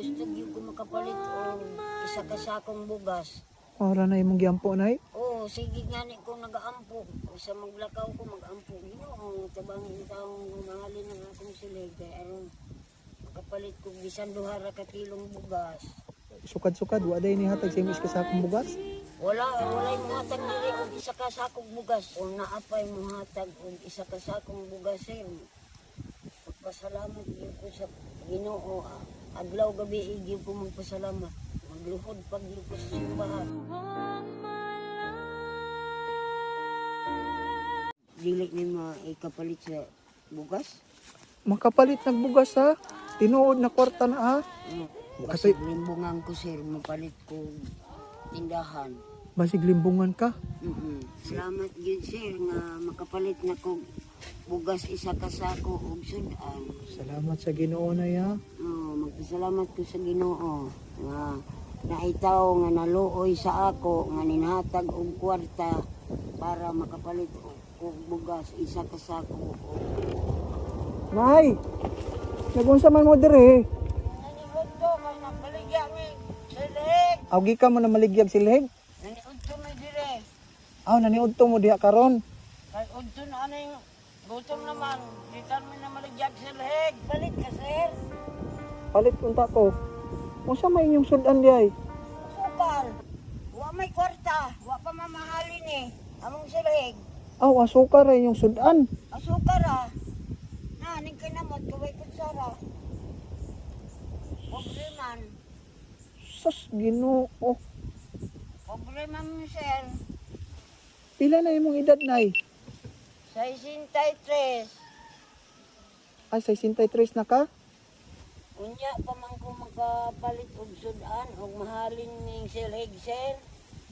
gusto gyud ko makapalit og isa ka sakong bugas. Para na imong giampo nay. Oo, sige nga ni ko nagaampo. Sa maglakaw ko magampo. Ginoo, tabang taong mahalin ng akong silig. Kaya aron makapalit ko bisan duha ra ka kilong bugas. Sukad-sukad wa day ni hatag sa imong isa sakong bugas. Wala, wala mo hatag diri og isa ka sakong bugas. O naapay mo hatag og isa ka sakong bugas eh. Magpasalamat gyud ko sa Ginoo. ah. Adlaw gabi gyud ko magpasalamat. Magluhod pag gyud ko sa simbahan. Dili ni mo ikapalit sa bugas. Makapalit ng bugas ha. Tinuod na kwarta na ha. Ano? Kasi- Kasi limbungan ko sir, mapalit ko tindahan. Basig limbungan ka. mm Salamat gyud sir nga makapalit na ko bugas isa ka sako og sudan. Salamat sa Ginoo na ya. Oh, magpasalamat ko sa Ginoo nga naitaw nga naluoy sa ako nga ninhatag og kwarta para makapalit og og bugas isa ka sako. Nay. Nagunsa man mo dire. Awgi ka mo na maligyag silhig. Naniud ko mi dire. Aw naniudto mo diha karon. Kay udto na aning gutom naman. Ditan mi na maligyag silig. Palit ka sir. Palit unta ko. Unsa may inyong sudan di ay? Sukal. Wa may kwarta. Wa pa mamahalin eh. Among silig. Aw asukar ay inyong sudan. Asukar ah. Na, ning kinamot, kaway kutsara. Probleman. Sus Ginoo. Problema mo, sir. Pila na imong edad nay? Sa 63. Ay 63 na ka? Unya pa man ko makapalit og sudan og mahalin ning silig, sir.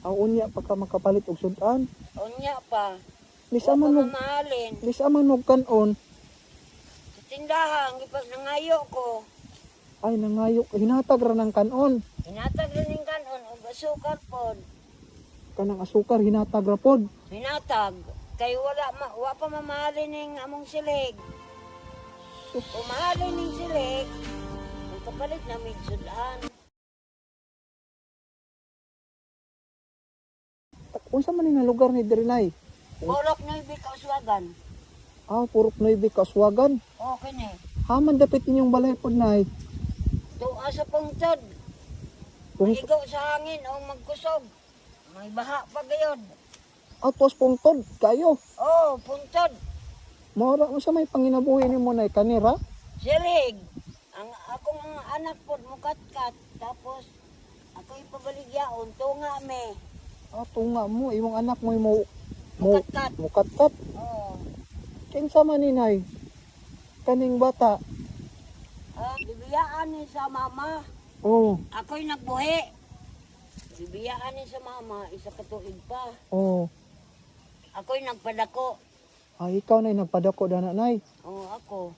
Aw unya pa ka makapalit og sudan. Unya pa. Lisa man mo mamahalin. lisa man mo kanon. Sa tindahan, gipag nangayo ko. Ay nangayo hinatag ra ng kanon. Hinatag rin ning kanon og asukar pod. Kanang asukar hinatag ra pod. Hinatag. Kay wala, ma, wa pa mamahalin ning among silig. Kung mahalin ning silig, ang kapalit na may sudan. Unsa man nga lugar ni diri nay? Na ibig kauswagan. Ah, purok Nueve Kaswagan. Okay ni. Haman dapit inyong balay pod nay. Tuwa sa pungtod. Kung Igaw sa hangin o magkusog. May baha pa gayod. Atos pungtod kayo. Oh, pungtod. Mora unsa may panginabuhi nimo nay kanira? Silig. Ang akong anak po mukatkat. Tapos ako ipabaligyaon. Tunga me. Ah, tunga mo imong anak mo mo mo Mukatkat. mukatkat. Oh. Kinsa man ni nay? Kaning bata. Ah, bibiyaan ni sa mama. Oh, Ako'y nagbuhi. Bibiyaan ni sa mama, isa ka tuig pa. oh. Ako'y nagpadako. Ay ikaw nay nagpadako dana nay. Oo, ako.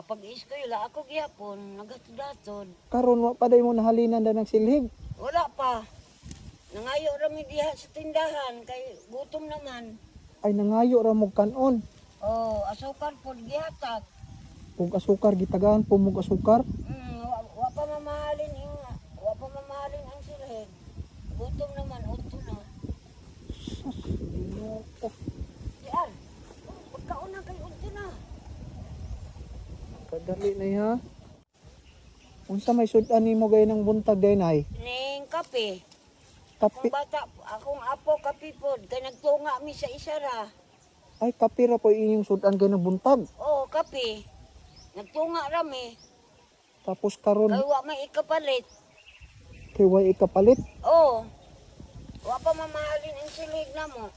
Apag eskwela, ako gyapon, nagatod-atod. Karon wa pa day mo nahalinan da ng silhig. Wala pa. Nangayo rami diha sa tindahan, kay gutom naman. Ay nangayo ra mo kanon. Oh, asukar po, gihatag. Ug asukar gitagaan pumog asukar. Mm, wa, wa pa mamahalin ang, wa pa mamahalin ang silhig. Gutom naman, unto na. Ginoo. Diyan, pagkauna kay unto na. Kadali na ha. Unsa may sudan nimo gay ng buntag day nay? Ning kape. Kapi Kung bata, akong apo kapipod, kay nagtunga mi sa isara. ay kapira po inyong sudan gay ng buntag. Oo, kape. Nagtunga rami. Tapos karon Kay wa may ikapalit. kay way ikapalit. Oo. Wa pa mamahalin ang silig na mo.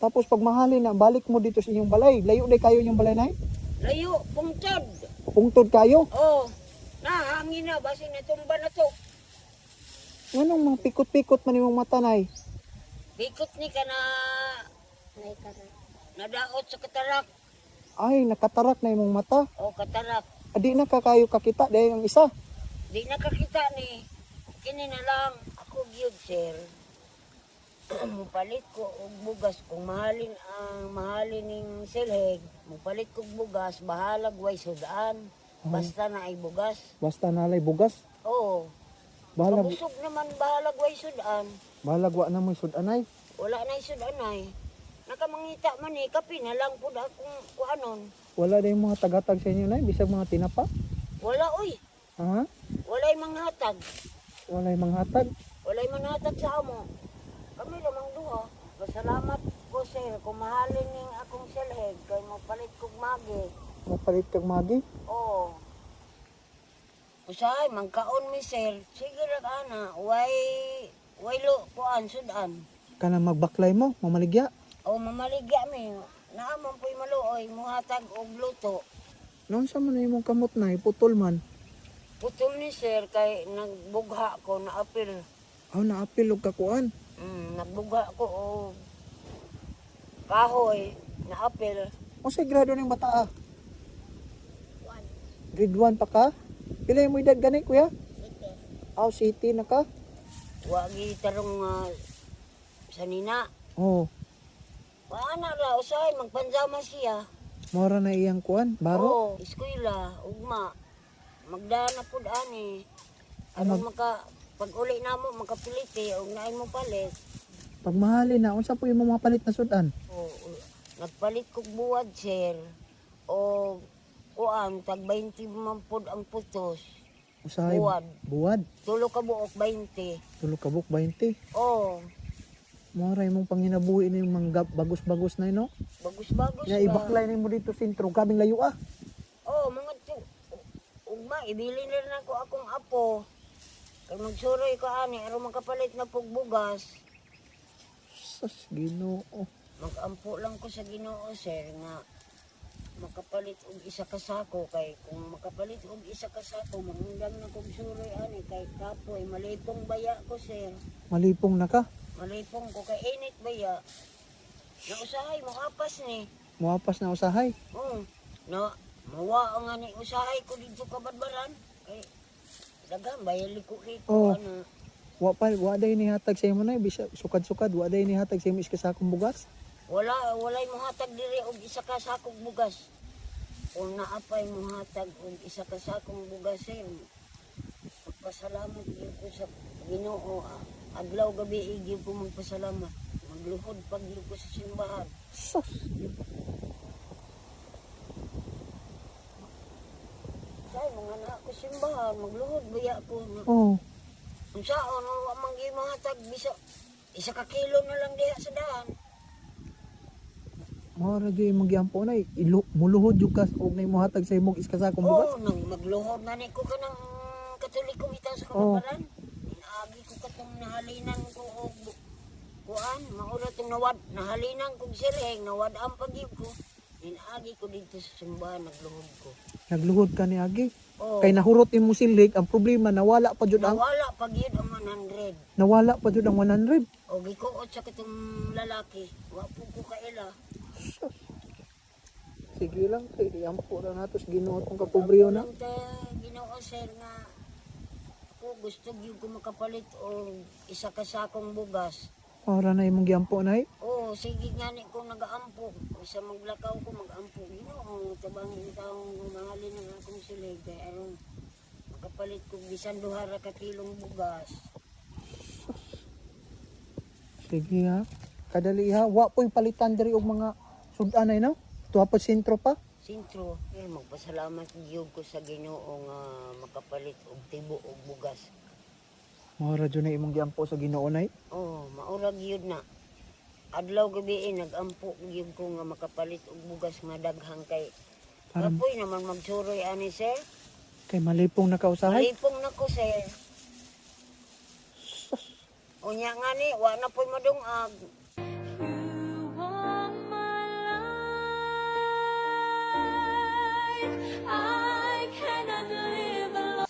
Tapos pag mahalin na balik mo dito sa inyong balay. Layo day kayo inyong balay nay. Layo, pungtod. Pungtod kayo. Oo. Na, hangin na, basi natumba na to. Nganong mga pikot-pikot man imong mata nay? Bikot ni ka na... Nadaot sa katarak. Ay nakatarak na imong mata. O, katarak. Adi na ka kayo kakita day ang isa. Di nakakita ni. Kini na lang. Ako gyud sir. mupalit ko og bugas kung mahalin ang mahalin ning silhig mupalit ko og bugas bahalag way sudan Basta na ay bugas. Basta nalay bugas. Oo. Bahalag, Kabusog naman bahalag way sudan. bahalag wa na mo sudanay. Wala na sudan ay. Nakamangita man eh, kapi na lang po na kung kuanon. Wala na yung mga tagatag sa inyo na, bisag mga tinapa. Wala oy. Ha? Wala yung manghatag. Wala yung mga hatag. Wala yung manghatag sa amo. Kami lamang duha. Pasalamat ko sir kung mahalin ning akong silheg kay mapalit kog magi. Mapalit kag magi. Oo. Usahay, magkaon mi sir. Sige ra ana. Way, way lo kuan sudan. Kana magbaklay mo, mamaligya. O mamaligya mi. Naaman po'y maluoy, muhatag og luto. Noon sa man imong kamot na, putol man. Putol ni sir kay nagbugha ko na apil. Aw naapil og kakuan. Mm, nagbugha ko o kahoy na apil. Unsay grado ning bata ah? Grade 1 pa ka? Pila mo edad gani kuya? Aw city na ka? Wagi tarong uh, sanina. Oh, Paana ra usay magpanjama siya. mora na iyang kuan, baro. Oo, eskwela, ugma. Magdana pud ani. Ah, Ano mag- maka pag uli namo makapiliti og naay mo palit. Pag mahali na, unsa po yung mga palit na sudan? Oo, nagpalit kog buwad sir. O kuan tag 20 man pud ang putos. Usahay Buwad. buwad. Tulo ka buok 20. Tulo ka buk 20. Oh, Mora imong panginabuhi na yung mga bagus-bagus na no? bagus-bagus Ya ba? ibaklay na mo dito sentro, kabing layo ah. Oh, mga tu. Ugma, ibili na ako akong apo. Kay magsuroy ko ani, aron makapalit na pog bugas. Sus, Ginoo. Mag-ampo lang ko sa Ginoo sir nga makapalit og isa ka sako kay kung makapalit og isa ka sako mangundang na kog suroy ani kay kapoy malipong baya ko sir Malipong na ka. malipong ko kay init baya na usahay mo apas ni Muapas na usahay. oh na mawa nga ni usahay ko dito kabadbaran kay dagan bayali ko kay Oh. ano Wa pa wa day ni hatag sa imo na bisa sukad-sukad wa day ni hatag sa imo iska sakong bugas. Wala, walay mo hatag diri og isa ka sakong bugas. Kung naapay mo hatag og isa ka sakong bugas eh. Magpasalamat gyud ko sa Ginoo. Adlaw gabi gyud ko magpasalamat. Magluhod pag ko sa simbahan. Sus. Say mga na ko simbahan, magluhod baya ko. Oh, Kung saan wa man gyud mo hatag bisa isa ka kilo na lang diha sa daan. Mora gyud imong giampo na ilo muluhod jud ka og na imo hatag sa imong iska sakong bugas. Oo, nang magluhod na ni ko ka ng katolikong itaw sa Oo. kababaran. Inaagi ko katong nahalinan ko og kuan, maura tong nawad, nahalinan kong sirheng, nawad ang pagyib ko. Inaagi ko dito sa simbahan, nagluhod ko. Nagluhod ka ni agi. Oh, Kay nahurot imong silig, ang problema nawala pa jud ang nawala pagyid ang 100. nawala pa jud ang 100. O gikuot sa katong lalaki, wa po ko kaila. Sige lang, kay ampo ra natos Ginoo tong kapobreo na. Ginoo sir nga ako gusto gyud ko makapalit og isa ka sakong bugas. Ora na imong giampo na Oo, sige nga ni kung nag-aampo. Sa maglakaw ko mag-aampo. Ginoo, tabang taong mahalin ng akong silig. Kaya aron makapalit ko bisan duha ra ka kilong bugas. Sige ha. Kadali ha. Wa po'y palitan diri og mga sudanay na. Tuwa pa sentro pa. Sintro, eh, magpasalamat gyud ko sa Ginoo nga makapalit og tibo og bugas. Mora jud na imong giampo sa Ginoo nay. Oo, maurag gyud na. Adlaw gabi eh, nag-ampo gyud ko nga makapalit og bugas nga daghang kay Para Kapoy naman magsuroy ani sir. kay malipong nakausahay. Malipong na ko sir. Unya nga ni, wa na po'y madungag.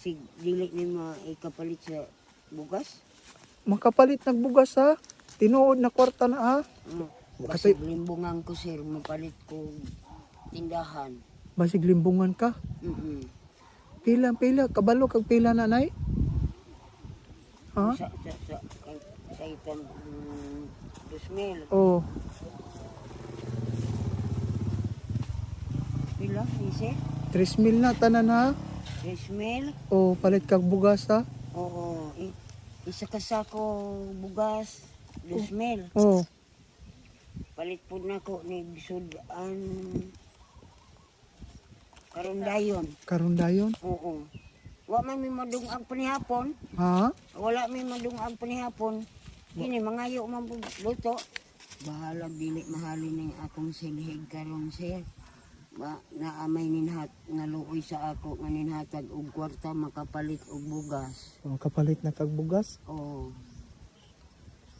Live alone. Si dili ni mo ikapalit sa bugas. Makapalit nagbugas ha. Tinuod na kwarta na ha. Mm. Kasi- Kasi limbungan ko sir, mapalit ko tindahan. Basig limbungan ka. Mm Pila pila kabalo kag pila na nay. Ha? Sa, sa, sa, kay, sa itong mm, 2,000. Oh, Pila, ni sir? 3 mil na tanan ha. Rice mill? O palit kag bugas ha? Oo. I- isa ka sako bugas. Rice mill. O, Palit po na ko ni Sudan. Karon dayon. karon dayon. Oo. Wa man mi madungag panihapon. Ha? Wala mi madungag panihapon. Kini mangayo man po luto. Bahala dili mahalin ning akong silhig karon sir. Ba naamay ninhat nga luoy sa ako nga ninhatag og kwarta makapalit og bugas. O, kapalit na kag bugas. Oo.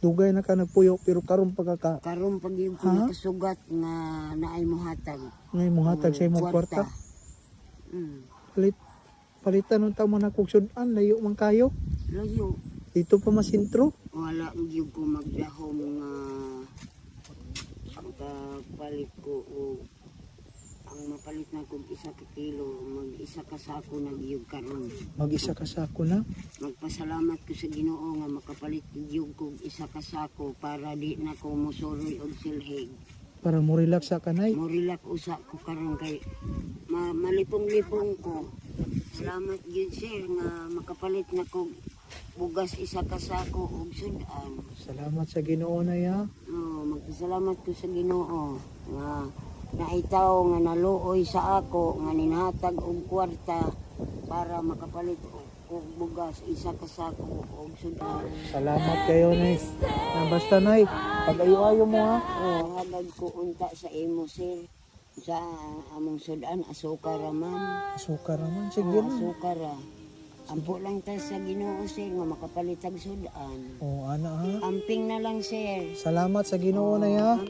Dugay na ka nagpuyo pero karon pagka Karon pag yung Ha? nakasugat nga naay mo hatag. ngay mo hatag sa imong kwarta. Mm. Palit palitan ng tamo na kog sudan layo man kayo. Layo. Dito pa masintro. Wala gyud ko magdahom nga ang kapalit ko o ang mapalit na kog isa ka kilo mag isa ka sako na gyud karon. Mag-isa ka sako na. Magpasalamat ko sa Ginoo nga makapalit gyud kog isa ka sako para di na ko musuroy og silhig. para mo relax sa kanay. Morilak usa ko karon kay ma malipong-lipong ko. Salamat gyud sir nga makapalit na kog bugas isa ka sako og sudan. Salamat sa Ginoo na ya. Oh, magpasalamat ko sa Ginoo nga naitaw nga naluoy sa ako nga ninhatag og kwarta para makapalit og, bugas isa ka sako og sudan. Salamat kayo nay. Na basta nay, pag-ayo-ayo mo ha. Oh, hagad ko unta sa imo sir. Sa among sudan asukar man. Asukar naman sige Oh, na. asukar. ah. Ampo lang ta sa Ginoo sir nga makapalit og sudan. O ana ha. Amping na lang sir. Salamat sa Ginoo na ya.